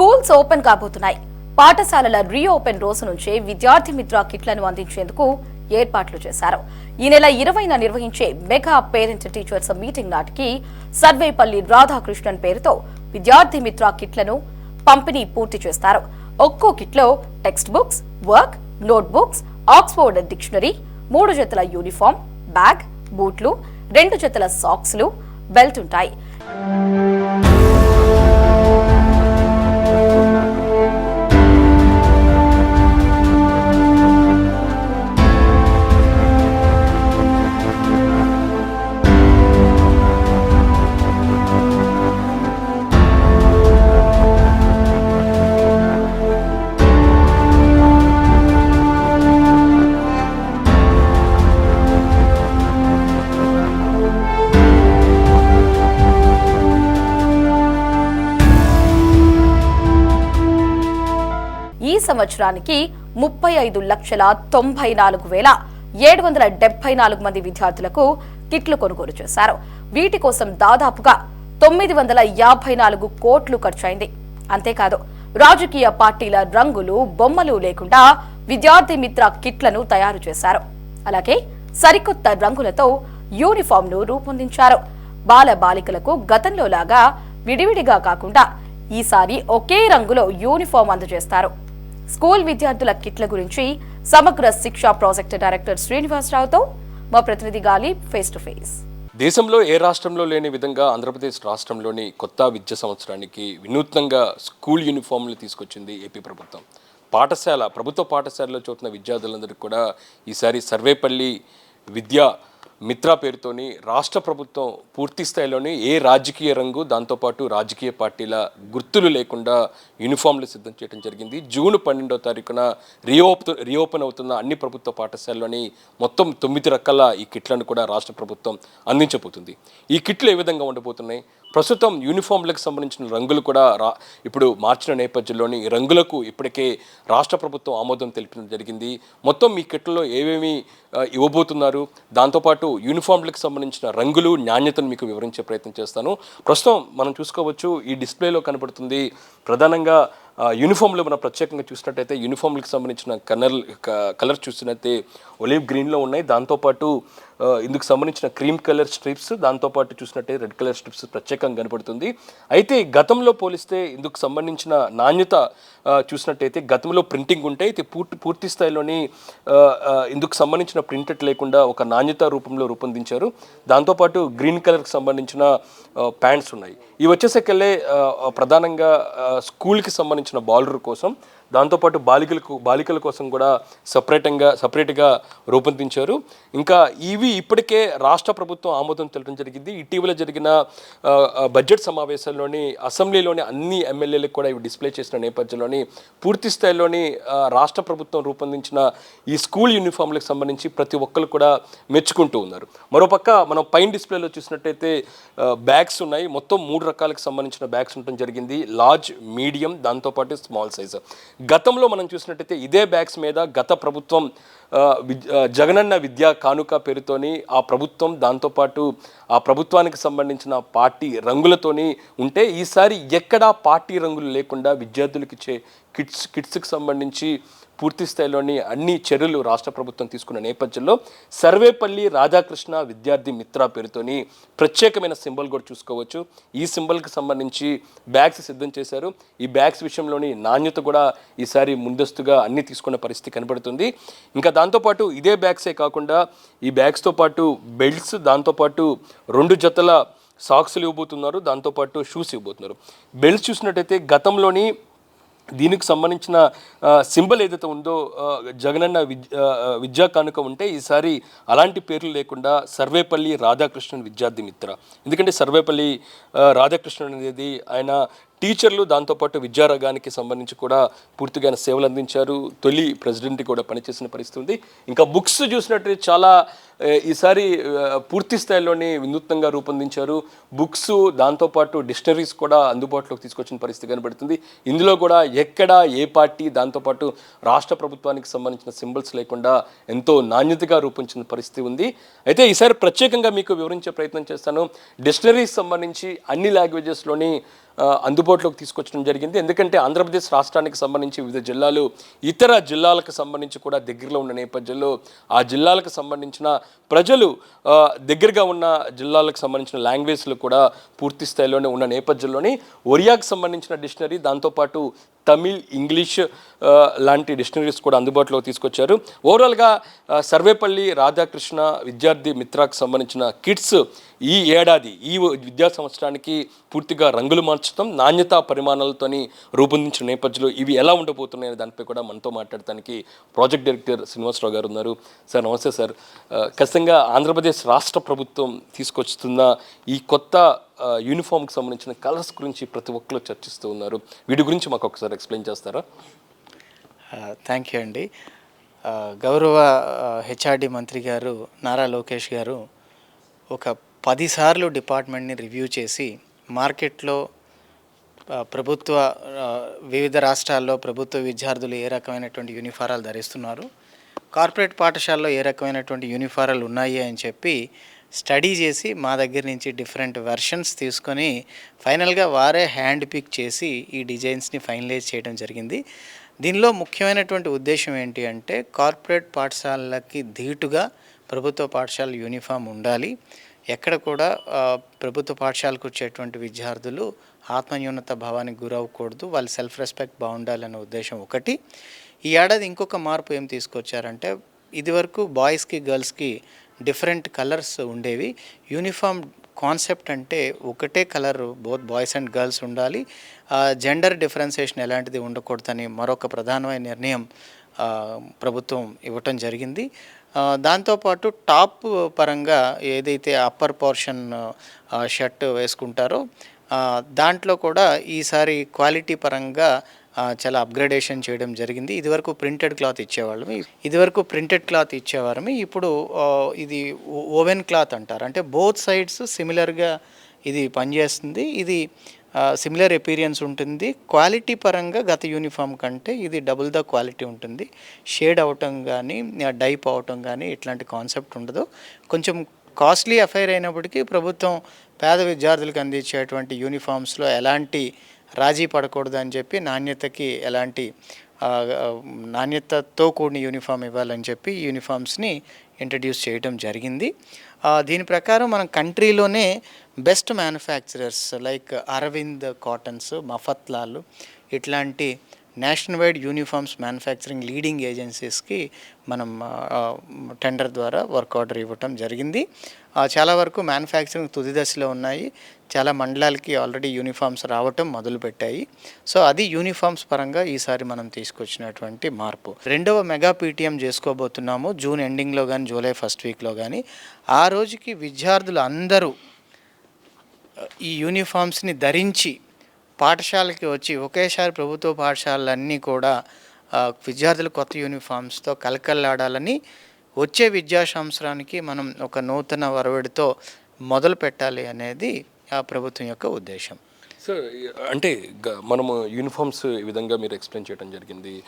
Schools open కాబోతున్నాయి. పాఠశాలల reopen రోజు నుంచే విద్యార్థి మిత్ర కిట్లను అందించేందుకు ఏర్పాట్లు చేశారు. ఈ నెల ఇరవైన నిర్వహించే మెగా పేరెంట్ టీచర్స్ మీటింగ్ నాటికి సర్వేపల్లి రాధాకృష్ణన్ పేరుతో విద్యార్థి మిత్ర కిట్లను పంపిణీ పూర్తి చేస్తారు. ఒక్కో కిట్లో text books work notebooks Oxford dictionary మూడు జతల యూనిఫామ్ బ్యాగ్ బూట్లు రెండు జతల సాక్స్లు బెల్ట్ ఉంటాయి. సంవత్సరానికి ముప్పై ఐదు లక్షల తొంభై నాలుగు వేల ఏడు వందల డెబ్బై నాలుగు మంది విద్యార్థులకు కిట్లు కొనుగోలు చేశారు. వీటి కోసం దాదాపుగా తొమ్మిది వందల యాభై నాలుగు కోట్లు ఖర్చయింది. అంతేకాదు రాజకీయ పార్టీల రంగులు బొమ్మలు లేకుండా విద్యార్థి మిత్ర కిట్లను తయారు చేశారు. అలాగే సరికొత్త రంగులతో యూనిఫామ్ను రూపొందించారు. బాల బాలికలకు గతంలో లాగా విడివిడిగా కాకుండా ఈసారి ఒకే రంగులో యూనిఫామ్ అందజేస్తారు. స్కూల్ విద్యార్థుల కిట్ల గురించి సమగ్ర శిక్ష ప్రాజెక్టు డైరెక్టర్ శ్రీనివాసరావుతో మా ప్రతినిధి గాలి ఫేస్ టు ఫేస్. దేశంలో ఏ రాష్ట్రంలో లేని విధంగా ఆంధ్రప్రదేశ్ రాష్ట్రంలోని కొత్త విద్యా సంవత్సరానికి వినూత్నంగా స్కూల్ యూనిఫామ్లు తీసుకొచ్చింది ఏపీ ప్రభుత్వం. పాఠశాల ప్రభుత్వ పాఠశాలలో చదువుతున్న విద్యార్థులందరికీ కూడా ఈసారి సర్వేపల్లి విద్యా మిత్ర పేరుతోని రాష్ట్ర ప్రభుత్వం పూర్తి స్థాయిలోనే ఏ రాజకీయ రంగు దాంతోపాటు రాజకీయ పార్టీల గుర్తులు లేకుండా యూనిఫామ్లు సిద్ధం చేయడం జరిగింది. జూన్ పన్నెండో తారీఖున రీఓప్ రీఓపెన్ అవుతున్న అన్ని ప్రభుత్వ పాఠశాలలోని మొత్తం తొమ్మిది రకాల ఈ కిట్లను కూడా రాష్ట్ర ప్రభుత్వం అందించబోతుంది. ఈ కిట్లు ఏ విధంగా ఉండబోతున్నాయి? ప్రస్తుతం యూనిఫామ్లకు సంబంధించిన రంగులు కూడా రా ఇప్పుడు మార్చిన నేపథ్యంలోని రంగులకు ఇప్పటికే రాష్ట్ర ప్రభుత్వం ఆమోదం తెలిపడం జరిగింది. మొత్తం మీ కిట్లలో ఏమేమి ఇవ్వబోతున్నారు? దాంతోపాటు యూనిఫామ్లకు సంబంధించిన రంగులు నాణ్యతను మీకు వివరించే ప్రయత్నం చేస్తాను. ప్రస్తుతం మనం చూసుకోవచ్చు ఈ డిస్ప్లేలో కనబడుతుంది ప్రధానంగా యూనిఫామ్లో మనం ప్రత్యేకంగా చూసినట్టయితే యూనిఫామ్లకు సంబంధించిన కలర్ కలర్ చూసినట్టే ఒలివ్ గ్రీన్లో ఉన్నాయి. దాంతోపాటు ఇందుకు సంబంధించిన క్రీమ్ కలర్ స్ట్రిప్స్ దాంతోపాటు చూసినట్టే రెడ్ కలర్ స్ట్రిప్స్ ప్రత్యేకంగా కనపడుతుంది అయితే గతంలో పోలిస్తే ఇందుకు సంబంధించిన నాణ్యత చూసినట్టయితే గతంలో ప్రింటింగ్ ఉంటే అయితే పూర్తి పూర్తి స్థాయిలోని ఇందుకు సంబంధించిన ప్రింటెడ్ లేకుండా ఒక నాణ్యత రూపంలో రూపొందించారు. దాంతోపాటు గ్రీన్ కలర్కి సంబంధించిన ప్యాంట్స్ ఉన్నాయి. ఇవి వచ్చేసరికెళ్ళే ప్రధానంగా స్కూల్కి సంబంధించిన బౌలర్ కోసం దాంతోపాటు బాలికలకు బాలికల కోసం కూడా సపరేటంగా సపరేట్గా రూపొందించారు. ఇంకా ఇవి ఇప్పటికే రాష్ట్ర ప్రభుత్వం ఆమోదం తెలడం జరిగింది. ఇటీవల జరిగిన బడ్జెట్ సమావేశంలోని అసెంబ్లీలోని అన్ని ఎమ్మెల్యేలకు కూడా ఇవి డిస్ప్లే చేసిన నేపథ్యంలోని పూర్తి స్థాయిలోని రాష్ట్ర ప్రభుత్వం రూపొందించిన ఈ స్కూల్ యూనిఫామ్లకు సంబంధించి ప్రతి ఒక్కరు కూడా మెచ్చుకుంటూ ఉన్నారు. మరోపక్క మనం పైన డిస్ప్లేలో చూసినట్టయితే బ్యాగ్స్ ఉన్నాయి. మొత్తం మూడు రకాలకు సంబంధించిన బ్యాగ్స్ ఉండటం జరిగింది. లార్జ్ మీడియం దాంతోపాటు స్మాల్ సైజ్. గతంలో మనం చూసినట్టయితే ఇదే బ్యాగ్స్ మీద గత ప్రభుత్వం జగనన్న విద్యా కానుక పేరుతోని ఆ ప్రభుత్వం దాంతోపాటు ఆ ప్రభుత్వానికి సంబంధించిన పార్టీ రంగులతోని ఉంటే ఈసారి ఎక్కడా పార్టీ రంగులు లేకుండా విద్యార్థులకు ఇచ్చే కిట్స్ కిట్స్కి సంబంధించి పూర్తి స్థాయిలోని అన్ని చర్యలు రాష్ట్ర ప్రభుత్వం తీసుకున్న నేపథ్యంలో సర్వేపల్లి రాధాకృష్ణ విద్యార్థి మిత్ర పేరుతోని ప్రత్యేకమైన సింబల్ కూడా చూసుకోవచ్చు. ఈ సింబల్కి సంబంధించి బ్యాగ్స్ సిద్ధం చేశారు. ఈ బ్యాగ్స్ విషయంలోని నాణ్యత కూడా ఈసారి ముందస్తుగా అన్ని తీసుకున్న పరిస్థితి కనబడుతుంది. ఇంకా దాంతోపాటు ఇదే బ్యాగ్సే కాకుండా ఈ బ్యాగ్స్తో పాటు బెల్ట్స్ దాంతోపాటు రెండు జతల సాక్స్లు ఇవ్వబోతున్నారు. దాంతోపాటు షూస్ ఇవ్వబోతున్నారు. బెల్ట్స్ చూసినట్టయితే గతంలోని దీనికి సంబంధించిన సింబల్ ఏదైతే ఉందో జగనన్న విద్య విద్యా కానుక ఉంటే ఈసారి అలాంటి పేర్లు లేకుండా సర్వేపల్లి రాధాకృష్ణన్ విద్యార్థి మిత్ర. ఎందుకంటే సర్వేపల్లి రాధాకృష్ణన్ అనేది ఆయన టీచర్లు దాంతోపాటు విద్యారంగానికి సంబంధించి కూడా పూర్తిగా సేవలు అందించారు. తొలి ప్రెసిడెంట్ కూడా పనిచేసిన పరిస్థితి ఉంది. ఇంకా బుక్స్ చూసినట్టు చాలా ఈసారి పూర్తి స్థాయిలోనే వినూత్నంగా రూపొందించారు. బుక్స్ దాంతోపాటు డిక్షనరీస్ కూడా అందుబాటులోకి తీసుకొచ్చిన పరిస్థితి కనబడుతుంది. ఇందులో కూడా ఎక్కడ ఏ పార్టీ దాంతోపాటు రాష్ట్ర ప్రభుత్వానికి సంబంధించిన సింబల్స్ లేకుండా ఎంతో నాణ్యతగా రూపొందించిన పరిస్థితి ఉంది. అయితే ఈసారి ప్రత్యేకంగా మీకు వివరించే ప్రయత్నం చేస్తాను. డిక్షనరీస్ సంబంధించి అన్ని లాంగ్వేజెస్లోని అందుబాటులోకి తీసుకొచ్చడం జరిగింది. ఎందుకంటే ఆంధ్రప్రదేశ్ రాష్ట్రానికి సంబంధించి వివిధ జిల్లాలు ఇతర జిల్లాలకు సంబంధించి కూడా దగ్గరలో ఉన్న నేపథ్యంలో ఆ జిల్లాలకు సంబంధించిన ప్రజలు దగ్గరగా ఉన్న జిల్లాలకు సంబంధించిన లాంగ్వేజ్లు కూడా పూర్తి స్థాయిలోనే ఉన్న నేపథ్యంలోనే ఒరియాకు సంబంధించిన డిక్షనరీ దాంతోపాటు తమిళ్ ఇంగ్లీష్ లాంటి డిక్షనరీస్ కూడా అందుబాటులోకి తీసుకొచ్చారు. ఓవరాల్గా సర్వేపల్లి రాధాకృష్ణ విద్యార్థి మిత్రాకు సంబంధించిన కిట్స్ ఈ ఏడాది ఈ విద్యా సంవత్సరానికి పూర్తిగా రంగులు మార్చడం నాణ్యతా పరిమాణాలతోని రూపొందించిన నేపథ్యంలో ఇవి ఎలా ఉండబోతున్నాయనే దానిపై కూడా మనతో మాట్లాడటానికి ప్రాజెక్ట్ డైరెక్టర్ శ్రీనివాసరావు గారు ఉన్నారు. సార్ నమస్తే సార్. ఖచ్చితంగా ఆంధ్రప్రదేశ్ రాష్ట్ర ప్రభుత్వం తీసుకొస్తున్న ఈ కొత్త యూనిఫామ్కి సంబంధించిన కలర్స్ గురించి ప్రతి ఒక్కరు చర్చిస్తూ ఉన్నారు. వీటి గురించి మాకు ఒకసారి ఎక్స్ప్లెయిన్ చేస్తారా? థ్యాంక్ యూ అండి. గౌరవ హెచ్ఆర్డి మంత్రి గారు నారా లోకేష్ గారు ఒక పదిసార్లు డిపార్ట్మెంట్ని రివ్యూ చేసి మార్కెట్లో ప్రభుత్వ వివిధ రాష్ట్రాల్లో ప్రభుత్వ విద్యార్థులు ఏ రకమైనటువంటి యూనిఫారాలు ధరిస్తున్నారు కార్పొరేట్ పాఠశాలలో ఏ రకమైనటువంటి యూనిఫారాలు ఉన్నాయి అని చెప్పి స్టడీ చేసి మా దగ్గర నుంచి డిఫరెంట్ వెర్షన్స్ తీసుకొని ఫైనల్గా వారే హ్యాండ్ పిక్ చేసి ఈ డిజైన్స్ని ఫైనలైజ్ చేయడం జరిగింది. దీనిలో ముఖ్యమైనటువంటి ఉద్దేశం ఏంటి అంటే కార్పొరేట్ పాఠశాలలకి ధీటుగా ప్రభుత్వ పాఠశాల యూనిఫామ్ ఉండాలి. ఎక్కడ కూడా ప్రభుత్వ పాఠశాలకు వచ్చేటువంటి విద్యార్థులు ఆత్మన్యూనత భావానికి గురవ్వకూడదు వాళ్ళ సెల్ఫ్ రెస్పెక్ట్ బాగుండాలన్న ఉద్దేశం ఒకటి. ఈ ఏడాది ఇంకొక మార్పు ఏం తీసుకొచ్చారంటే ఇదివరకు బాయ్స్కి గర్ల్స్కి డిఫరెంట్ కలర్స్ ఉండేవి. యూనిఫామ్ కాన్సెప్ట్ అంటే ఒకటే colour both boys and girls ఉండాలి. జెండర్ డిఫరెన్సేషన్ ఎలాంటిది ఉండకూడదని మరొక ప్రధానమైన నిర్ణయం ప్రభుత్వం ఇవ్వటం జరిగింది. దాంతోపాటు టాప్ పరంగా ఏదైతే అప్పర్ పోర్షన్ షర్ట్ వేసుకుంటారో దాంట్లో కూడా ఈసారి క్వాలిటీ పరంగా చాలా అప్గ్రేడేషన్ చేయడం జరిగింది. ఇదివరకు ప్రింటెడ్ క్లాత్ ఇచ్చేవాళ్ళం ఇదివరకు ప్రింటెడ్ క్లాత్ ఇచ్చేవారమి. ఇప్పుడు ఇది ఓవెన్ క్లాత్ అంటారు. అంటే బోత్ సైడ్స్ సిమిలర్గా ఇది పనిచేస్తుంది. ఇది సిమిలర్ ఎపీరియన్స్ ఉంటుంది. క్వాలిటీ పరంగా గత యూనిఫామ్ కంటే ఇది డబుల్ ద క్వాలిటీ ఉంటుంది. షేడ్ అవటం కానీ డైప్ అవటం కానీ ఇట్లాంటి కాన్సెప్ట్ ఉండదు. కొంచెం కాస్ట్లీ అఫైర్ అయినప్పటికీ ప్రభుత్వం పేద విద్యార్థులకు అందించేటువంటి యూనిఫామ్స్లో ఎలాంటి రాజీ పడకూడదు అని చెప్పి నాణ్యతకి ఎలాంటి నాణ్యతతో కూడిన యూనిఫామ్ ఇవ్వాలని చెప్పి యూనిఫామ్స్ని ఇంట్రడ్యూస్ చేయడం జరిగింది. దీని ప్రకారం మనం కంట్రీలోనే best manufacturers like Arvind cottons Mafatlal ఇట్లాంటి national wide uniforms manufacturing leading ఏజెన్సీస్కి మనం టెండర్ ద్వారా వర్క్ ఆర్డర్ ఇవ్వటం జరిగింది. చాలా వరకు మ్యానుఫ్యాక్చరింగ్ తుది దశలో ఉన్నాయి. చాలా మండలాలకి ఆల్రెడీ యూనిఫామ్స్ రావటం మొదలుపెట్టాయి. సో అది యూనిఫామ్స్ పరంగా ఈసారి మనం తీసుకొచ్చినటువంటి మార్పు. రెండవ మెగా పీటీఎం చేసుకోబోతున్నాము జూన్ ఎండింగ్లో కానీ జూలై ఫస్ట్ వీక్లో కానీ ఆ రోజుకి విద్యార్థులు అందరూ ఈ యూనిఫామ్స్ని ధరించి పాఠశాలకి వచ్చి ఒకేసారి ప్రభుత్వ పాఠశాలలన్నీ కూడా విద్యార్థులు కొత్త యూనిఫామ్స్తో కలకల్లాడాలని వచ్చే విద్యా సంవత్సరానికి మనం ఒక నూతన వరవడితో మొదలు పెట్టాలి అనేది ఆ ప్రభుత్వం యొక్క ఉద్దేశం. సార్ అంటే గ- మనము యూనిఫామ్స్ ఈ విధంగా మీరు ఎక్స్ప్లెయిన్ చేయడం జరిగింది.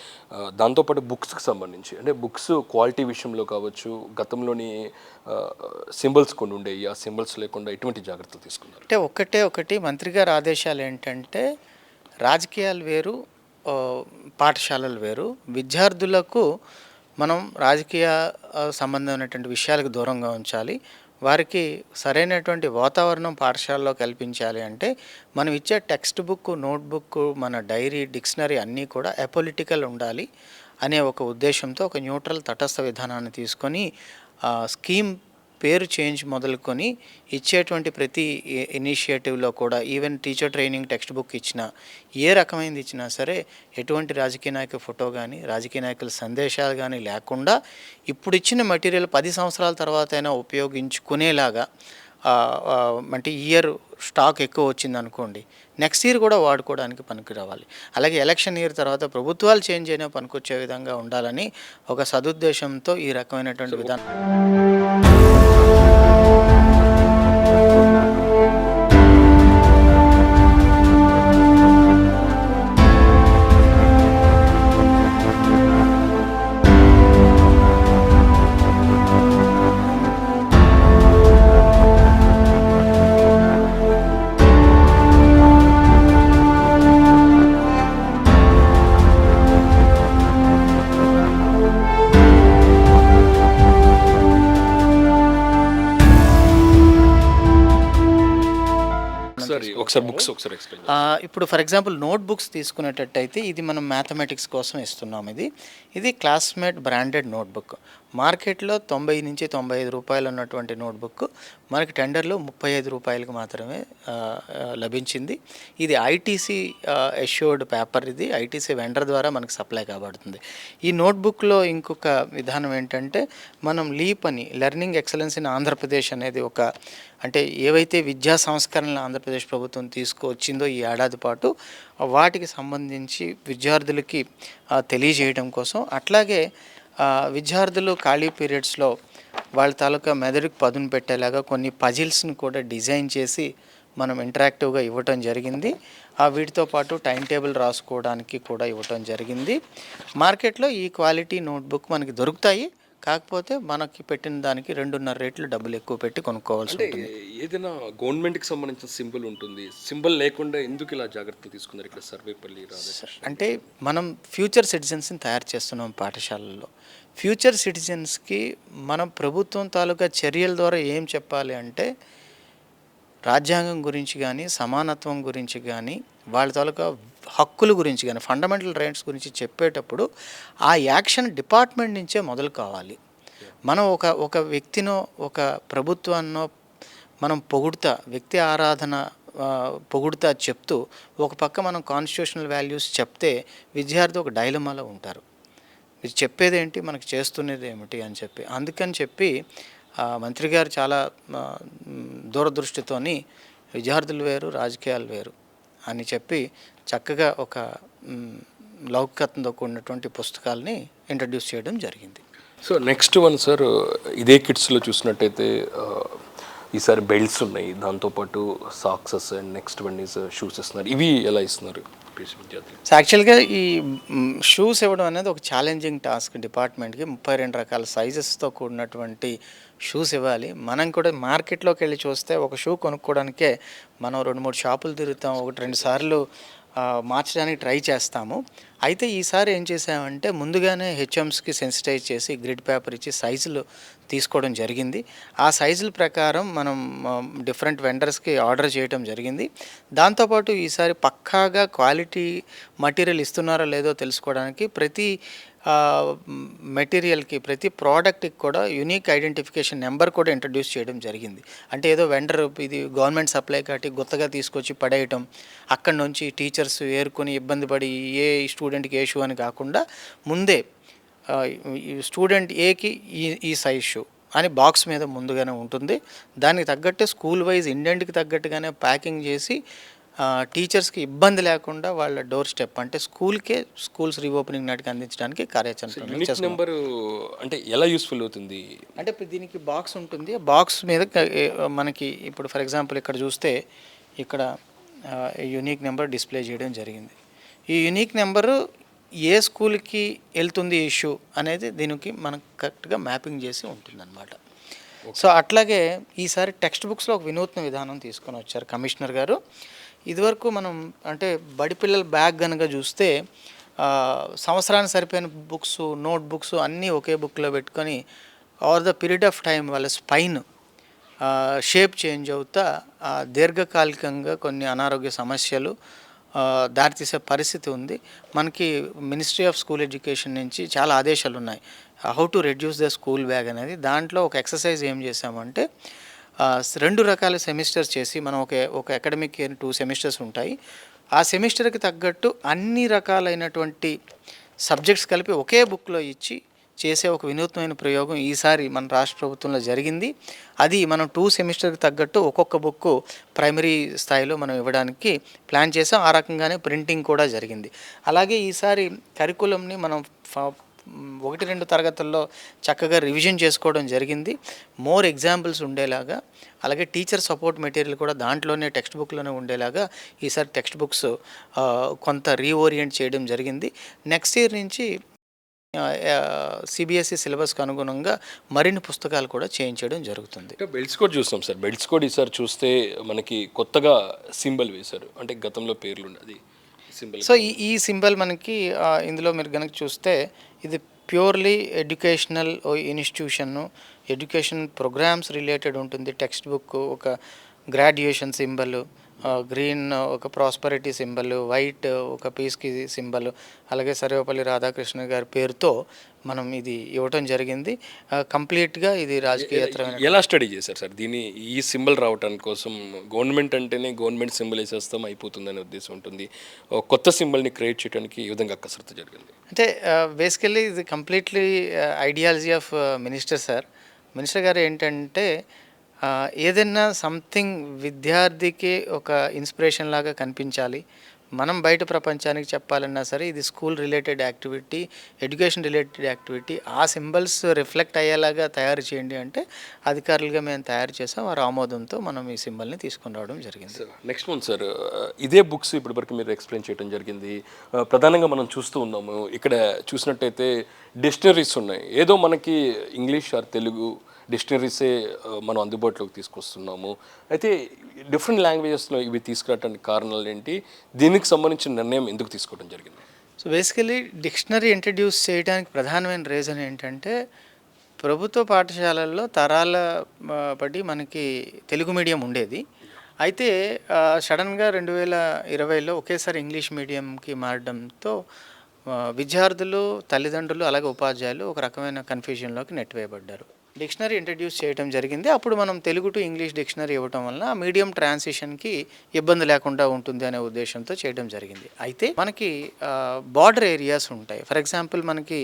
దాంతోపాటు బుక్స్కి సంబంధించి అంటే బుక్స్ క్వాలిటీ విషయంలో కావచ్చు గతంలోని సింబల్స్ కొన్ని ఉండేవి ఆ సింబల్స్ లేకుండా ఎటువంటి జాగ్రత్తలు తీసుకున్నారు? అంటే ఒకటే ఒకటి మంత్రి గారి ఆదేశాలు ఏంటంటే రాజకీయాలు వేరు పాఠశాలలు వేరు. విద్యార్థులకు మనం రాజకీయ సంబంధమైనటువంటి విషయాలకు దూరంగా ఉంచాలి. వారికి సరైనటువంటి వాతావరణం పాఠశాలలో కల్పించాలి అంటే మనం ఇచ్చే టెక్స్ట్ బుక్ నోట్బుక్ మన డైరీ డిక్షనరీ అన్నీ కూడా అపొలిటికల్ ఉండాలి అనే ఒక ఉద్దేశంతో ఒక న్యూట్రల్ తటస్థ విధానాన్ని తీసుకొని స్కీమ్ పేరు చేంజ్ మొదలుకొని ఇచ్చేటువంటి ప్రతి ఇనిషియేటివ్లో కూడా even teacher training text book ఇచ్చినా ఏ రకమైనది ఇచ్చినా సరే ఎటువంటి రాజకీయ నాయకుల ఫోటో కానీ రాజకీయ నాయకుల సందేశాలు కానీ లేకుండా ఇప్పుడు ఇచ్చిన మెటీరియల్ పది సంవత్సరాల తర్వాత అయినా ఉపయోగించుకునేలాగా అంటే ఇయర్ స్టాక్ ఎక్కువ వచ్చింది అనుకోండి నెక్స్ట్ ఇయర్ కూడా వాడుకోవడానికి పనికి రావాలి. అలాగే ఎలక్షన్ ఇయర్ తర్వాత ప్రభుత్వాలు చేంజ్ అయినా పనికొచ్చే విధంగా ఉండాలని ఒక సదుద్దేశంతో ఈ రకమైనటువంటి విధానం ఒకసారి బుక్స్ ఒకసారి ఎక్స్ప్లెయిన్ ఇప్పుడు ఫర్ ఎగ్జాంపుల్ నోట్ బుక్స్ తీసుకునేటట్టయితే ఇది మనం మ్యాథమెటిక్స్ కోసం ఇస్తున్నాం ఇది. ఇది క్లాస్మేట్ బ్రాండెడ్ నోట్బుక్ మార్కెట్లో తొంభై నుంచి తొంభై ఐదు రూపాయలు ఉన్నటువంటి నోట్బుక్ మనకి టెండర్లో ముప్పై ఐదు రూపాయలకు మాత్రమే లభించింది. ఇది ఐటీసీ ఎష్యూర్డ్ పేపర్ ఇది. ఐటీసీ వెండర్ ద్వారా మనకు సప్లై కాబడుతుంది. ఈ నోట్బుక్లో ఇంకొక విధానం ఏంటంటే మనం లీప్ అని లెర్నింగ్ ఎక్సలెన్స్ ఇన్ ఆంధ్రప్రదేశ్ అనేది ఒక అంటే ఏవైతే విద్యా సంస్కరణలు ఆంధ్రప్రదేశ్ ప్రభుత్వం తీసుకువచ్చిందో ఈ ఏడాది పాటు వాటికి సంబంధించి విద్యార్థులకి తెలియజేయడం కోసం. అట్లాగే విద్యార్థులు ఖాళీ పీరియడ్స్లో వాళ్ళ తాలూకా మెదడుకు పదును పెట్టేలాగా కొన్ని పజిల్స్ని కూడా డిజైన్ చేసి మనం ఇంటరాక్టివ్గా ఇవ్వటం జరిగింది. ఆ వీటితో పాటు టైం టేబుల్ రాసుకోవడానికి కూడా ఇవ్వటం జరిగింది. మార్కెట్లో ఈ క్వాలిటీ నోట్బుక్ మనకి దొరుకుతాయి. కాకపోతే మనకి పెట్టిన దానికి రెండున్నర రేట్లు డబ్బులు ఎక్కువ పెట్టి కొనుక్కోవాల్సి ఉంటుంది. ఏదైనా గవర్నమెంట్కి సంబంధించిన సింబల్ ఉంటుంది. సింబల్ లేకుండా ఎందుకు ఇలా జాగ్రత్తలు తీసుకున్నారు ఇక్కడ సర్వేపల్లి అంటే మనం ఫ్యూచర్ సిటిజన్స్ని తయారు చేస్తున్నాం పాఠశాలల్లో. ఫ్యూచర్ సిటిజన్స్కి మనం ప్రభుత్వం తాలూకా చర్యల ద్వారా ఏం చెప్పాలి అంటే రాజ్యాంగం గురించి కానీ సమానత్వం గురించి కానీ వాళ్ళ తాలూకా హక్కుల గురించి కానీ ఫండమెంటల్ రైట్స్ గురించి చెప్పేటప్పుడు ఆ యాక్షన్ డిపార్ట్మెంట్ నుంచే మొదలు కావాలి. మనం ఒక ఒక వ్యక్తినో ఒక ప్రభుత్వాన్నో మనం పొగుడుతా వ్యక్తి ఆరాధన పొగుడుతా చెప్తూ ఒక పక్క మనం కాన్స్టిట్యూషనల్ వాల్యూస్ చెప్తే విద్యార్థి ఒక డైలమాలో ఉంటారు. ఇది చెప్పేది ఏంటి? చేస్తున్నది ఏమిటి? అని చెప్పి. అందుకని చెప్పి మంత్రి గారు చాలా దూరదృష్టితోని విద్యార్థులు వేరు రాజకీయాలు వేరు అని చెప్పి చక్కగా ఒక మ్, కూడినటువంటి పుస్తకాలని ఇంట్రడ్యూస్ చేయడం జరిగింది. సో నెక్స్ట్ వన్ సార్ ఇదే కిట్స్లో చూసినట్టయితే ఈసారి బెల్ట్స్ ఉన్నాయి. దాంతోపాటు socks and next one is shoes ఇస్తున్నారు. ఇవి ఎలా ఇస్తున్నారు? పీసీ విద్యార్థులు యాక్చువల్గా ఈ షూస్ ఇవ్వడం అనేది ఒక ఛాలెంజింగ్ టాస్క్ డిపార్ట్మెంట్కి ముప్పై రెండు రకాల సైజెస్తో కూడినటువంటి షూస్ ఇవ్వాలి. మనం కూడా మార్కెట్లోకి వెళ్ళి చూస్తే ఒక షూ కొనుక్కోవడానికే మనం రెండు మూడు షాపులు తిరుగుతాం. ఒకటి రెండు సార్లు మార్చడానికి ట్రై చేస్తాము. అయితే ఈసారి ఏం చేసామంటే ముందుగానే హెచ్ఎమ్స్కి సెన్సిటైజ్ చేసి గ్రిడ్ పేపర్ ఇచ్చి సైజులు తీసుకోవడం జరిగింది. ఆ సైజుల ప్రకారం మనం డిఫరెంట్ వెండర్స్కి ఆర్డర్ చేయడం జరిగింది. దాంతోపాటు ఈసారి పక్కాగా క్వాలిటీ మటీరియల్ ఇస్తున్నారో లేదో తెలుసుకోవడానికి ప్రతి మెటీరియల్కి ప్రతి ప్రోడక్ట్కి కూడా యూనిక్ ఐడెంటిఫికేషన్ నెంబర్ కూడా ఇంట్రడ్యూస్ చేయడం జరిగింది. అంటే ఏదో వెండర్ ఇది గవర్నమెంట్ సప్లై కాబట్టి గుత్తగా తీసుకొచ్చి పడేయటం అక్కడి నుంచి టీచర్స్ ఏరుకొని ఇబ్బంది పడి ఏ స్టూడెంట్కి ఏ షూ అని కాకుండా ముందే ఈ స్టూడెంట్ ఏకి ఈ ఈ సైజ్ షూ అని బాక్స్ మీద ముందుగానే ఉంటుంది. దానికి తగ్గట్టే స్కూల్ వైజ్ ఇండెంట్కి తగ్గట్టుగానే ప్యాకింగ్ చేసి టీచర్స్కి ఇబ్బంది లేకుండా వాళ్ళ డోర్ స్టెప్ అంటే స్కూల్కే స్కూల్స్ రీఓపెనింగ్ నాటికి అందించడానికి కార్యాచరణ. నెంబర్ అంటే ఎలా యూస్ఫుల్ అవుతుంది? అంటే ఇప్పుడు దీనికి బాక్స్ ఉంటుంది. బాక్స్ మీద మనకి ఇప్పుడు ఫర్ ఎగ్జాంపుల్ ఇక్కడ చూస్తే ఇక్కడ యూనిక్ నెంబర్ డిస్ప్లే చేయడం జరిగింది. ఈ యూనిక్ నెంబరు ఏ స్కూల్కి వెళ్తుంది ఇష్యూ అనేది దీనికి మనం కరెక్ట్గా మ్యాపింగ్ చేసి ఉంటుందన్నమాట. సో అట్లాగే ఈసారి టెక్స్ట్ బుక్స్లో ఒక వినూత్న విధానం తీసుకొని వచ్చారు కమిషనర్ గారు. ఇదివరకు మనం అంటే బడి పిల్లల బ్యాగ్ కనుక చూస్తే సంవత్సరానికి సరిపోయిన బుక్స్ నోట్ బుక్స్ అన్నీ ఒకే బుక్లో పెట్టుకొని over the period of time వాళ్ళ స్పైన్ షేప్ చేంజ్ అవుతా దీర్ఘకాలికంగా కొన్ని అనారోగ్య సమస్యలు దారితీసే పరిస్థితి ఉంది. మనకి మినిస్ట్రీ ఆఫ్ స్కూల్ ఎడ్యుకేషన్ నుంచి చాలా ఆదేశాలు ఉన్నాయి how to reduce the school bag అనేది దాంట్లో ఒక ఎక్సర్సైజ్ ఏం చేసామంటే రెండు రకాల సెమిస్టర్స్ చేసి మనం ఒక ఒక అకాడమిక్ ఇయర్ టూ సెమిస్టర్స్ ఉంటాయి. ఆ సెమిస్టర్కి తగ్గట్టు అన్ని రకాలైనటువంటి సబ్జెక్ట్స్ కలిపి ఒకే బుక్లో ఇచ్చి చేసే ఒక వినూత్నమైన ప్రయోగం ఈసారి మన రాష్ట్ర ప్రభుత్వంలో జరిగింది. అది మనం టూ సెమిస్టర్కి తగ్గట్టు ఒక్కొక్క బుక్ ప్రైమరీ స్థాయిలో మనం ఇవ్వడానికి ప్లాన్ చేసాం. ఆ రకంగానే ప్రింటింగ్ కూడా జరిగింది. అలాగే ఈసారి కరికులంని మనం ఫ- ఒకటి రెండు తరగతుల్లో చక్కగా రివిజన్ చేసుకోవడం జరిగింది. మోర్ ఎగ్జాంపుల్స్ ఉండేలాగా అలాగే టీచర్ సపోర్ట్ మెటీరియల్ కూడా దాంట్లోనే టెక్స్ట్ బుక్లోనే ఉండేలాగా ఈసారి టెక్స్ట్ బుక్స్ కొంత రీఓరియంట్ చేయడం జరిగింది. నెక్స్ట్ ఇయర్ నుంచి సిబిఎస్ఈ సిలబస్కి అనుగుణంగా మరిన్ని పుస్తకాలు కూడా చేయించడం జరుగుతుంది. బెల్ట్స్ కోడ్ చూస్తాం సార్. బెల్ట్స్ కోడ్ ఈసారి చూస్తే మనకి కొత్తగా సింబల్ వేశారు. అంటే గతంలో పేర్లు ఉన్నది సింబల్ సో ఈ ఈ సింబల్ మనకి ఇందులో మీరు కనుక చూస్తే ఇది purely educational institution education programmes related ఉంటుంది టెక్స్ట్ బుక్ ఒక గ్రాడ్యుయేషన్ సింబల్ గ్రీన్ ఒక ప్రాస్పరిటీ సింబల్ వైట్ ఒక పీస్కి సింబల్ అలాగే సర్వేపల్లి రాధాకృష్ణ గారి పేరుతో మనం ఇది ఇవ్వటం జరిగింది. కంప్లీట్గా ఇది రాజకీయేతరమైన ఎలా స్టడీ చేశారు సార్? దీన్ని ఈ సింబల్ రావడానికి కోసం గవర్నమెంట్ అంటేనే గవర్నమెంట్ సింబల్ వేసేస్తాం అయిపోతుందనే ఉద్దేశం ఉంటుంది. కొత్త సింబల్ని క్రియేట్ చేయడానికి ఈ విధంగా కసరత్తు జరిగింది. అంటే బేసికల్లీ ఇది completely ideology of minister sir minister గారు ఏంటంటే ఏదైనా సంథింగ్ విద్యార్థికి ఒక ఇన్స్పిరేషన్ లాగా కనిపించాలి. మనం బయట ప్రపంచానికి చెప్పాలన్నా సరే ఇది school related activity education related activity ఆ సింబల్స్ రిఫ్లెక్ట్ అయ్యేలాగా తయారు చేయండి అంటే అధికారులుగా మేము తయారు చేసాం. వారి ఆమోదంతో మనం ఈ సింబల్ని తీసుకొని రావడం జరిగింది. నెక్స్ట్ మంత్ సార్ ఇదే బుక్స్ ఇప్పటివరకు మీరు ఎక్స్ప్లెయిన్ చేయడం జరిగింది. ప్రధానంగా మనం చూస్తూ ఉన్నాము. ఇక్కడ చూసినట్టయితే డిక్షనరీస్ ఉన్నాయి. ఏదో మనకి ఇంగ్లీష్ ఆర్ తెలుగు డిక్షనరీసే మనం అందుబాటులోకి తీసుకొస్తున్నాము. అయితే డిఫరెంట్ లాంగ్వేజెస్లో ఇవి తీసుకురావడానికి కారణాలు ఏంటి? దీనికి సంబంధించిన నిర్ణయం ఎందుకు తీసుకోవడం జరిగింది? సో బేసికలీ డిక్షనరీ ఇంట్రడ్యూస్ చేయడానికి ప్రధానమైన రీజన్ ఏంటంటే ప్రభుత్వ పాఠశాలల్లో తరాల బట్టి మనకి తెలుగు మీడియం ఉండేది. అయితే సడన్గా రెండు వేల ఇరవైలో ఒకేసారి ఇంగ్లీష్ మీడియంకి మారడంతో విద్యార్థులు తల్లిదండ్రులు అలాగే ఉపాధ్యాయులు ఒక రకమైన కన్ఫ్యూజన్లోకి నెట్టివేయబడ్డారు. డిక్షనరీ ఇంట్రడ్యూస్ చేయడం జరిగింది. అప్పుడు మనం తెలుగు టు ఇంగ్లీష్ డిక్షనరీ ఇవ్వటం వలన మీడియం ట్రాన్సిషన్కి ఇబ్బంది లేకుండా ఉంటుంది అనే ఉద్దేశంతో చేయడం జరిగింది. అయితే మనకి బార్డర్ ఏరియాస్ ఉంటాయి. ఫర్ ఎగ్జాంపుల్ మనకి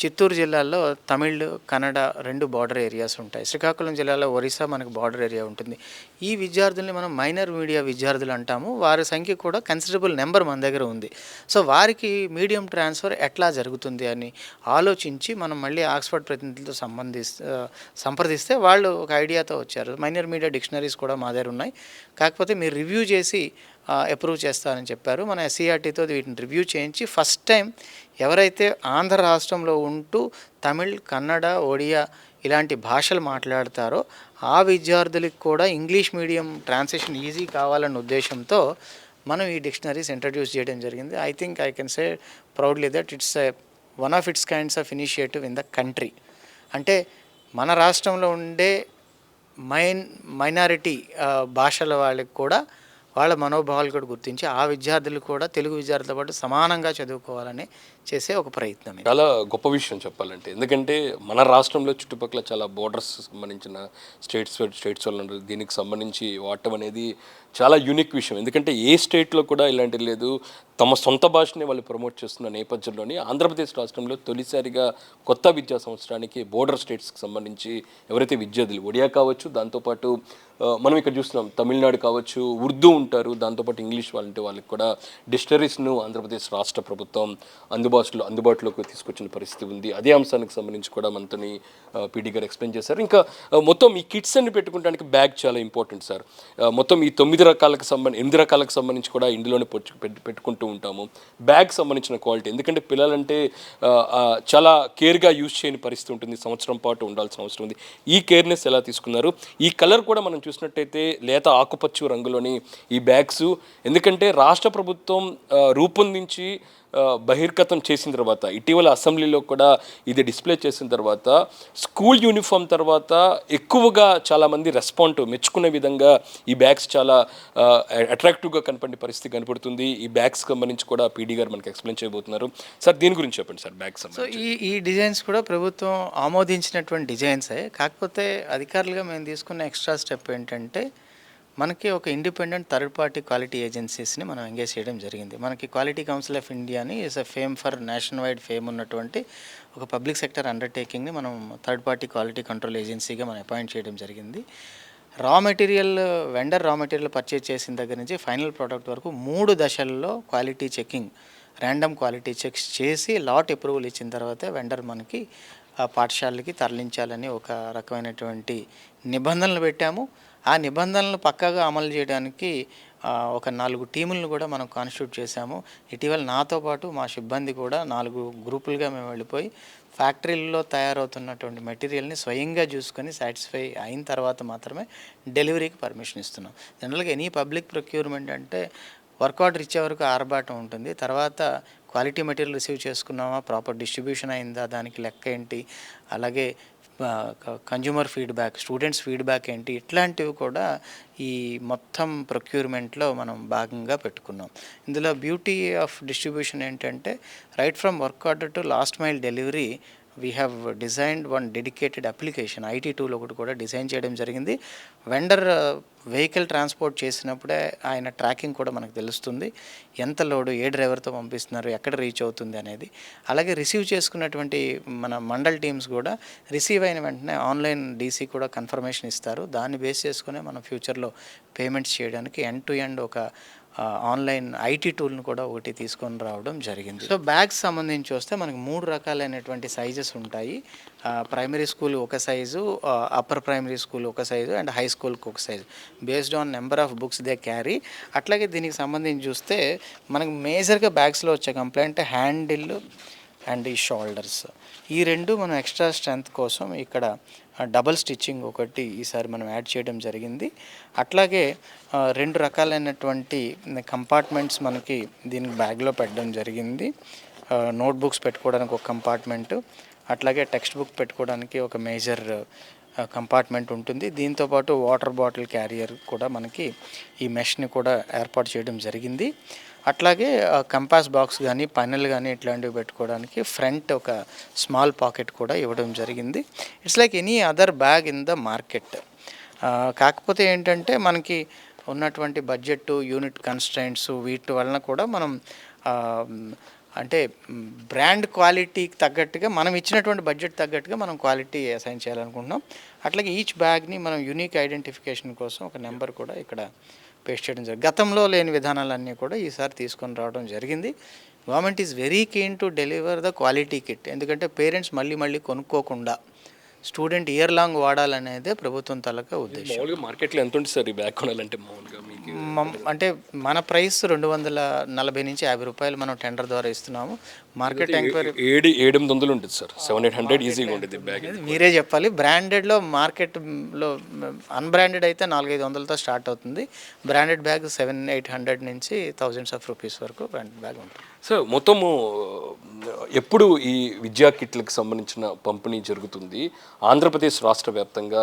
చిత్తూరు జిల్లాలో తమిళ్ కన్నడ రెండు బార్డర్ ఏరియాస్ ఉంటాయి. శ్రీకాకుళం జిల్లాలో ఒరిస్సా మనకు బార్డర్ ఏరియా ఉంటుంది. ఈ విద్యార్థుల్ని మనం మైనర్ మీడియా విద్యార్థులు అంటాము. వారి సంఖ్య కూడా కన్సిడరబుల్ నెంబర్ మన దగ్గర ఉంది. సో వారికి మీడియం ట్రాన్స్ఫర్ ఎట్లా జరుగుతుంది అని ఆలోచించి మనం మళ్ళీ ఆక్స్ఫర్డ్ ప్రతినిధులతో సంబంధిస్ సంప్రదిస్తే వాళ్ళు ఒక ఐడియాతో వచ్చారు. మైనర్ మీడియా డిక్షనరీస్ కూడా మా దగ్గర ఉన్నాయి. కాకపోతే మీరు రివ్యూ చేసి అప్రూవ్ చేస్తారని చెప్పారు. మన ఎస్సీఆర్టీతో వీటిని రివ్యూ చేయించి ఫస్ట్ టైం ఎవరైతే ఆంధ్ర రాష్ట్రంలో ఉంటూ తమిళ్ కన్నడ ఒడియా ఇలాంటి భాషలు మాట్లాడతారో ఆ విద్యార్థులకు కూడా ఇంగ్లీష్ మీడియం ట్రాన్స్లేషన్ ఈజీ కావాలన్న ఉద్దేశంతో మనం ఈ డిక్షనరీస్ ఇంట్రడ్యూస్ చేయడం జరిగింది. I think I can say proudly that it's one of its kinds of initiative in the country అంటే మన రాష్ట్రంలో ఉండే మైన్ మైనారిటీ భాషల వాళ్ళకి కూడా వాళ్ళ మనోభావాలు కూడా గుర్తించి ఆ విద్యార్థులు కూడా తెలుగు విద్యార్థులతో పాటు సమానంగా చదువుకోవాలని చేసే ఒక ప్రయత్నం చాలా గొప్ప విషయం చెప్పాలంటే. ఎందుకంటే మన రాష్ట్రంలో చుట్టుపక్కల చాలా బోర్డర్స్ సంబంధించిన స్టేట్స్ స్టేట్స్ వాళ్ళు దీనికి సంబంధించి వాడటం అనేది చాలా యూనిక్ విషయం. ఎందుకంటే ఏ స్టేట్లో కూడా ఇలాంటివి లేదు. తమ సొంత భాషని వాళ్ళు ప్రమోట్ చేస్తున్న నేపథ్యంలోనే ఆంధ్రప్రదేశ్ రాష్ట్రంలో తొలిసారిగా కొత్త విద్యా సంవత్సరానికి బోర్డర్ స్టేట్స్కి సంబంధించి ఎవరైతే విద్యార్థులు ఒడియా కావచ్చు దాంతోపాటు మనం ఇక్కడ చూస్తున్నాం తమిళనాడు కావచ్చు ఉర్దూ ఉంటారు దాంతోపాటు ఇంగ్లీష్ వాళ్ళంటే వాళ్ళకి కూడా డిక్షనరీస్ను ఆంధ్రప్రదేశ్ రాష్ట్ర ప్రభుత్వం అందుబాటులో అందుబాటులోకి తీసుకొచ్చిన పరిస్థితి ఉంది. అదే అంశానికి సంబంధించి కూడా మనతోని పీడీ గారు ఎక్స్ప్లెయిన్ చేశారు. ఇంకా మొత్తం ఈ కిట్స్ అన్ని పెట్టుకోవడానికి బ్యాగ్ చాలా ఇంపార్టెంట్ సార్. మొత్తం ఈ తొమ్మిది రకాలకు సంబంధించి ఎనిమిది రకాలకు సంబంధించి కూడా ఇందులోనే పెట్టుకుంటూ ఉంటాము. బ్యాగ్ సంబంధించిన క్వాలిటీ ఎందుకంటే పిల్లలంటే చాలా కేర్గా యూజ్ చేయని పరిస్థితి ఉంటుంది. సంవత్సరం పాటు ఉండాల్సిన అవసరం ఉంది. ఈ కేర్నెస్ ఎలా తీసుకున్నారు? ఈ కలర్ కూడా మనం చూసినట్టయితే లేత ఆకుపచ్చు రంగులోని ఈ బ్యాగ్స్. ఎందుకంటే రాష్ట్ర ప్రభుత్వం రూపొందించి బహిర్గతం చేసిన తర్వాత ఇటీవల అసెంబ్లీలో కూడా ఇది డిస్ప్లే చేసిన తర్వాత స్కూల్ యూనిఫామ్ తర్వాత ఎక్కువగా చాలామంది రెస్పాండ్ మెచ్చుకునే విధంగా ఈ బ్యాగ్స్ చాలా అట్రాక్టివ్గా కనపడే పరిస్థితి కనపడుతుంది. ఈ బ్యాగ్స్ సంబంధించి కూడా పీడీ గారు మనకి ఎక్స్ప్లెయిన్ చేయబోతున్నారు. సార్ దీని గురించి చెప్పండి సార్ బ్యాగ్స్ సో ఈ ఈ డిజైన్స్ కూడా ప్రభుత్వం ఆమోదించినటువంటి డిజైన్సే. కాకపోతే అధికారులుగా మేము తీసుకున్న ఎక్స్ట్రా స్టెప్ ఏంటంటే మనకి ఒక ఇండిపెండెంట్ థర్డ్ పార్టీ క్వాలిటీ ఏజెన్సీస్ని మనం ఎంగేజ్ చేయడం జరిగింది. మనకి క్వాలిటీ కౌన్సిల్ ఆఫ్ ఇండియాని is a fame for national wide fame ఉన్నటువంటి ఒక పబ్లిక్ సెక్టర్ అండర్టేకింగ్ని మనం థర్డ్ పార్టీ క్వాలిటీ కంట్రోల్ ఏజెన్సీగా మనం అపాయింట్ చేయడం జరిగింది. Raw material vendor raw material purchase చేసిన దగ్గర నుంచి ఫైనల్ ప్రోడక్ట్ వరకు మూడు దశల్లో quality checking random quality checks చేసి లాట్ అప్రూవల్ ఇచ్చిన తర్వాతే వెండర్ మనకి ఆ పాఠశాలకి తరలించాలని ఒక రకమైనటువంటి నిబంధనలు పెట్టాము. ఆ నిబంధనలు పక్కాగా అమలు చేయడానికి ఒక నాలుగు టీములను కూడా మనం కాన్స్టిట్యూట్ చేశాము. ఇటీవల నాతో పాటు మా సిబ్బంది కూడా నాలుగు గ్రూపులుగా మేము వెళ్ళిపోయి ఫ్యాక్టరీల్లో తయారవుతున్నటువంటి మెటీరియల్ని స్వయంగా చూసుకొని సాటిస్ఫై అయిన తర్వాత మాత్రమే డెలివరీకి పర్మిషన్ ఇస్తున్నాం. జనరల్గా ఎనీ పబ్లిక్ ప్రొక్యూర్మెంట్ అంటే వర్క్ ఆర్డర్ ఇచ్చే వరకు ఆర్భాటం ఉంటుంది. తర్వాత క్వాలిటీ మెటీరియల్ రిసీవ్ చేసుకున్నామా ప్రాపర్ డిస్ట్రిబ్యూషన్ అయిందా దానికి లెక్క ఏంటి అలాగే కన్జ్యూమర్ ఫీడ్బ్యాక్ స్టూడెంట్స్ ఫీడ్బ్యాక్ ఏంటి? ఇట్లాంటివి కూడా ఈ మొత్తం ప్రొక్యూర్మెంట్లో మనం భాగంగా పెట్టుకున్నాం. ఇందులో బ్యూటీ ఆఫ్ డిస్ట్రిబ్యూషన్ ఏంటంటే right from work order to last mile delivery we have designed one dedicated application IT tool ఒకటి కూడా డిజైన్ చేయడం జరిగింది. వెండర్ వెహికల్ ట్రాన్స్పోర్ట్ చేసినప్పుడే ఆయన ట్రాకింగ్ కూడా మనకు తెలుస్తుంది. ఎంత లోడు ఏ డ్రైవర్తో పంపిస్తున్నారు ఎక్కడ రీచ్ అవుతుంది అనేది. అలాగే రిసీవ్ చేసుకున్నటువంటి మన మండల్ టీమ్స్ కూడా రిసీవ్ అయిన వెంటనే ఆన్లైన్ డీసీ కూడా కన్ఫర్మేషన్ ఇస్తారు. దాన్ని బేస్ చేసుకునే మనం ఫ్యూచర్లో పేమెంట్స్ చేయడానికి ఎండ్ టు ఎండ్ ఒక ఆన్లైన్ ఐటీ టూల్ను కూడా ఒకటి తీసుకొని రావడం జరిగింది. సో బ్యాగ్స్ సంబంధించి వస్తే మనకి మూడు రకాలైనటువంటి సైజెస్ ఉంటాయి. ప్రైమరీ స్కూల్ ఒక సైజు అప్పర్ ప్రైమరీ స్కూల్ ఒక సైజు అండ్ హై స్కూల్కి ఒక size. Based on number of books they carry. అట్లాగే దీనికి సంబంధించి చూస్తే మనకి మేజర్గా బ్యాగ్స్లో వచ్చే కంప్లైంట్ హ్యాండిల్ అండ్ ఈ షోల్డర్స్. ఈ రెండు మనం ఎక్స్ట్రా స్ట్రెంత్ కోసం ఇక్కడ డబల్ స్టిచ్చింగ్ ఒకటి ఈసారి మనం యాడ్ చేయడం జరిగింది. అట్లాగే రెండు రకాలైనటువంటి కంపార్ట్మెంట్స్ మనకి దీనికి బ్యాగ్లో పెట్టడం జరిగింది. నోట్బుక్స్ పెట్టుకోవడానికి ఒక కంపార్ట్మెంటు అట్లాగే టెక్స్ట్ బుక్ పెట్టుకోవడానికి ఒక మేజర్ కంపార్ట్మెంట్ ఉంటుంది. దీంతోపాటు వాటర్ బాటిల్ క్యారియర్ కూడా మనకి ఈ మెష్ని కూడా ఏర్పాటు చేయడం జరిగింది. అట్లాగే కంపాస్ బాక్స్ కానీ పన్నెల్ కానీ ఇట్లాంటివి పెట్టుకోవడానికి ఫ్రంట్ ఒక స్మాల్ పాకెట్ కూడా ఇవ్వడం జరిగింది. It's like any other bag in the market కాకపోతే ఏంటంటే మనకి ఉన్నటువంటి బడ్జెట్ యూనిట్ కన్స్టెంట్స్ వీటి వలన కూడా మనం అంటే బ్రాండ్ క్వాలిటీకి తగ్గట్టుగా మనం ఇచ్చినటువంటి బడ్జెట్ తగ్గట్టుగా మనం క్వాలిటీ అసైన్ చేయాలనుకుంటున్నాం. అట్లాగే ఈచ్ బ్యాగ్ని మనం యూనిక్ ఐడెంటిఫికేషన్ కోసం ఒక నెంబర్ కూడా ఇక్కడ పేస్ట్ చేయడం జరిగింది. గతంలో లేని విధానాలన్నీ కూడా ఈసారి తీసుకొని రావడం జరిగింది. Government is very keen to deliver the quality kit ఎందుకంటే పేరెంట్స్ మళ్ళీ మళ్ళీ కొనుక్కోకుండా స్టూడెంట్ ఇయర్ లాంగ్ వాడాలనేదే ప్రభుత్వం తలక ఉద్దేశం. మార్కెట్లో ఎంత ఉంటుంది సార్ ఈ బ్యాగ్ కొనాలంటే అంటే మన ప్రైస్ రెండు వందల నలభై నుంచి యాభై రూపాయలు మనం టెండర్ ద్వారా ఇస్తున్నాము. మార్కెట్ ఎంక్వైరీ ఏడు ఏడు ఎనిమిది వందలు ఉంటుంది సార్. సెవెన్ ఎయిట్ హండ్రెడ్ ఈజీగా ఉంటుంది బ్యాగ్ మీరే చెప్పాలి. బ్రాండెడ్లో మార్కెట్లో అన్బ్రాండెడ్ అయితే నాలుగైదు వందలతో స్టార్ట్ అవుతుంది. Branded bag seven eight hundred నుంచి థౌజండ్స్ ఆఫ్ రూపీస్ వరకు బ్రాండెడ్ బ్యాగ్ ఉంటుంది. సో మొత్తము ఎప్పుడు ఈ విద్యా కిట్లకు సంబంధించిన పంపిణీ జరుగుతుంది? ఆంధ్రప్రదేశ్ రాష్ట్ర వ్యాప్తంగా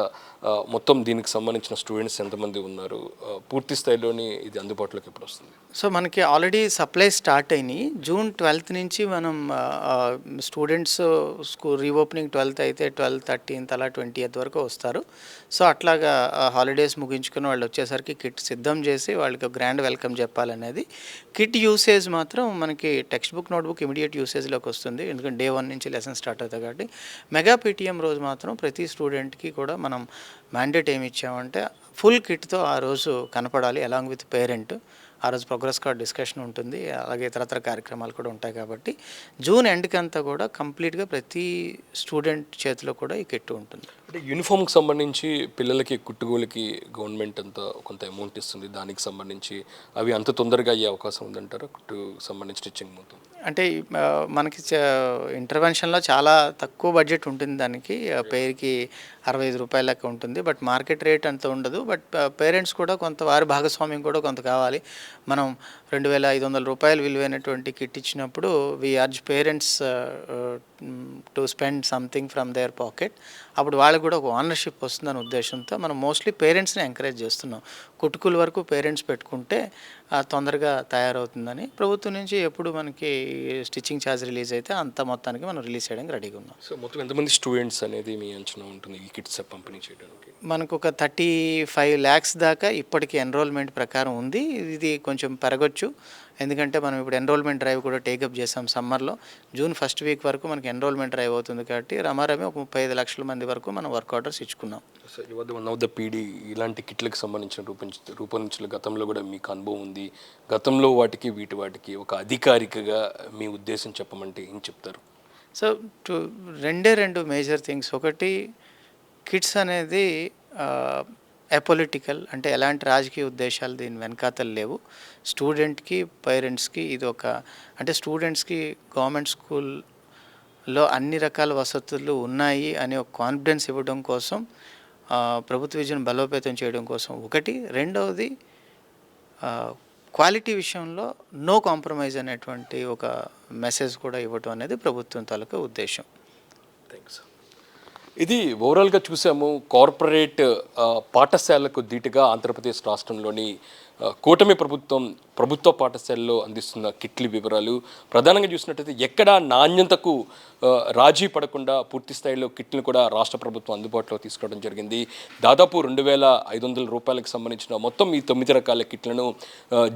మొత్తం దీనికి సంబంధించిన స్టూడెంట్స్ ఎంతమంది ఉన్నారు? పూర్తి స్థాయిలోని ఇది అందుబాటులోకి ఎప్పుడు వస్తుంది? సో మనకి ఆల్రెడీ సప్లై స్టార్ట్ అయినాయి. జూన్ ట్వెల్త్ నుంచి మనం స్టూడెంట్స్ స్కూల్ రీఓపెనింగ్ ట్వెల్త్ అయితే ట్వెల్త్ థర్టీన్త్ అలా ట్వంటీ వరకు వస్తారు. సో అట్లాగా హాలిడేస్ ముగించుకుని వాళ్ళు వచ్చేసరికి కిట్ సిద్ధం చేసి వాళ్ళకి గ్రాండ్ వెల్కమ్ చెప్పాలనేది. కిట్ యూసేజ్ మాత్రం మనకి టెక్స్ట్ బుక్ నోట్బుక్ ఇమీడియట్ యూసేజ్లోకి వస్తుంది. ఎందుకంటే డే వన్ నుంచి లెసన్ స్టార్ట్ అవుతాయి కాబట్టి. మెగా పీటీఎం రోజు మాత్రం ప్రతి స్టూడెంట్కి కూడా మనం మ్యాండేట్ ఏమి ఇచ్చామంటే ఫుల్ కిట్తో ఆ రోజు కనపడాలి అలాంగ్ విత్ పేరెంట్ ఆ రోజు ప్రోగ్రెస్ కార్డ్ డిస్కషన్ ఉంటుంది అలాగే ఇతరత్ర కార్యక్రమాలు కూడా ఉంటాయి కాబట్టి జూన్ ఎండ్కి అంతా కూడా కంప్లీట్గా ప్రతి స్టూడెంట్ చేతిలో కూడా ఈ కిట్ ఉంటుంది. అంటే యూనిఫామ్కి సంబంధించి పిల్లలకి కుట్టుగోలకి గవర్నమెంట్ అంత కొంత అమౌంట్ ఇస్తుంది. దానికి సంబంధించి అవి అంత తొందరగా అయ్యే అవకాశం ఉందంటారా? కుట్టు సంబంధించి స్టిచ్చింగ్ మొత్తం. అంటే మనకి ఇంటర్వెన్షన్లో చాలా తక్కువ బడ్జెట్ ఉంటుంది దానికి. పేరుకి అరవై ఐదు రూపాయల లెక్క ఉంటుంది. బట్ మార్కెట్ రేట్ అంత ఉండదు. బట్ పేరెంట్స్ కూడా కొంత వారి భాగస్వామ్యం కూడా కొంత కావాలి. మనం రెండు వేల ఐదు వందల రూపాయలు విలువైనటువంటి కిట్ ఇచ్చినప్పుడు we urge parents to spend something from their pocket అప్పుడు వాళ్ళకి కూడా ఒక ఓనర్షిప్ వస్తుందనే ఉద్దేశంతో మనం మోస్ట్లీ పేరెంట్స్ని ఎంకరేజ్ చేస్తున్నాం. కుటుకుల వరకు పేరెంట్స్ పెట్టుకుంటే తొందరగా తయారవుతుందని ప్రభుత్వం నుంచి ఎప్పుడు మనకి స్టిచ్చింగ్ ఛార్జ్ రిలీజ్ అయితే అంత మొత్తానికి మనం రిలీజ్ చేయడానికి రెడీగా ఉన్నాం. సో మొత్తం ఎంతమంది స్టూడెంట్స్ అనేది మీ అంచనా ఉంటుంది ఈ కిట్స్ పంపిణీ చేయడానికి? మనకు ఒక థర్టీ ఫైవ్ ల్యాక్స్ దాకా ఇప్పటికి ఎన్రోల్మెంట్ ప్రకారం ఉంది. ఇది కొంచెం పెరగొచ్చు. ఎందుకంటే మనం ఇప్పుడు ఎన్రోల్మెంట్ డ్రైవ్ కూడా టేకప్ చేసాం సమ్మర్లో జూన్ ఫస్ట్ వీక్ వరకు మనకి ఎన్రోల్మెంట్ డ్రైవ్ అవుతుంది కాబట్టి రమారమి ఒక ముప్పై ఐదు లక్షల మంది వరకు మనం వర్క్ ఆర్డర్స్ ఇచ్చుకున్నాం. వన్ ఆఫ్ ద పీడీ ఇలాంటి కిట్లకు సంబంధించిన రూపొంది రూపొందించిన గతంలో కూడా మీకు అనుభవం ఉంది. గతంలో వాటికి వీటి వాటికి ఒక అధికారికగా మీ ఉద్దేశం చెప్పమంటే ఏం చెప్తారు? సో టు రెండే రెండు మేజర్ థింగ్స్ ఒకటి కిడ్స్ అనేది అపొలిటికల్ అంటే ఎలాంటి రాజకీయ ఉద్దేశాలు దీని వెనకాతలు లేవు. స్టూడెంట్కి పేరెంట్స్కి ఇది ఒక అంటే స్టూడెంట్స్కి గవర్నమెంట్ స్కూల్లో అన్ని రకాల వసతులు ఉన్నాయి అనే ఒక కాన్ఫిడెన్స్ ఇవ్వడం కోసం ప్రభుత్వ విద్యను బలోపేతం చేయడం కోసం ఒకటి. రెండవది క్వాలిటీ విషయంలో నో కాంప్రమైజ్ అనేటువంటి ఒక మెసేజ్ కూడా ఇవ్వటం అనేది ప్రభుత్వం తాలూకా ఉద్దేశం. థ్యాంక్స్ ఇది ఓవరాల్గా చూసాము కార్పొరేట్ పాఠశాలలకు పాఠశాలకు ధీటుగా ఆంధ్రప్రదేశ్ రాష్ట్రంలోని కూటమి ప్రభుత్వం ప్రభుత్వ పాఠశాలలో అందిస్తున్న కిట్ల వివరాలు. ప్రధానంగా చూసినట్టయితే ఎక్కడా నాణ్యతకు రాజీ పడకుండా పూర్తి స్థాయిలో కిట్లను కూడా రాష్ట్ర ప్రభుత్వం అందుబాటులో తీసుకోవడం జరిగింది. దాదాపు రెండు వేల ఐదు వందల రూపాయలకు సంబంధించిన మొత్తం ఈ తొమ్మిది రకాల కిట్లను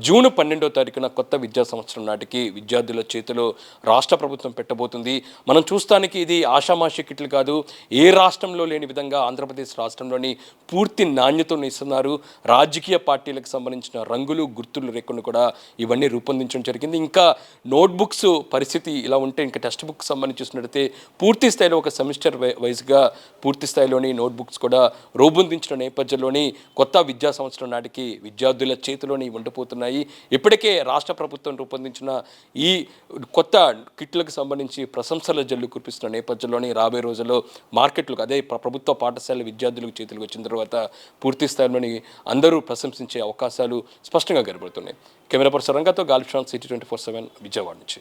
జూన్ పన్నెండో తారీఖున కొత్త విద్యా సంవత్సరం నాటికి విద్యార్థుల చేతిలో రాష్ట్ర ప్రభుత్వం పెట్టబోతుంది. మనం చూస్తానికి ఇది ఆషామాషి కిట్లు కాదు ఏ రాష్ట్రంలో లేని విధంగా ఆంధ్రప్రదేశ్ రాష్ట్రంలోని పూర్తి నాణ్యతను ఇస్తున్నారు. రాజకీయ పార్టీలకు సంబంధించిన రంగులు గుర్తులు రేకుండా కూడా ఇవన్నీ రూపొందించడం జరిగింది. ఇంకా నోట్బుక్స్ పరిస్థితి ఇలా ఉంటే ఇంకా టెక్స్ట్ బుక్ సంబంధించి చూసినట్టయితే పూర్తి స్థాయిలో ఒక సెమిస్టర్ వైజ్గా పూర్తి స్థాయిలోని నోట్బుక్స్ కూడా రూపొందించిన నేపథ్యంలోని కొత్త విద్యా సంవత్సరం నాటికి విద్యార్థుల చేతిలోని ఉండిపోతున్నాయి. ఇప్పటికే రాష్ట్ర ప్రభుత్వం రూపొందించిన ఈ కొత్త కిట్లకు సంబంధించి ప్రశంసల జల్లు కురిపిస్తున్న నేపథ్యంలోని రాబోయే రోజుల్లో మార్కెట్ మార్కెట్లకు అదే ప్రభుత్వ పాఠశాల విద్యార్థులకు చేతులకు వచ్చిన తర్వాత పూర్తి స్థాయిలోని అందరూ ప్రశంసించే అవకాశాలు స్పష్టంగా కనబడుతున్నాయి. కెమెరా పర్సన్ రంగతో గాలిఫ్ Shan city twenty four seven Vijayawada నుంచి.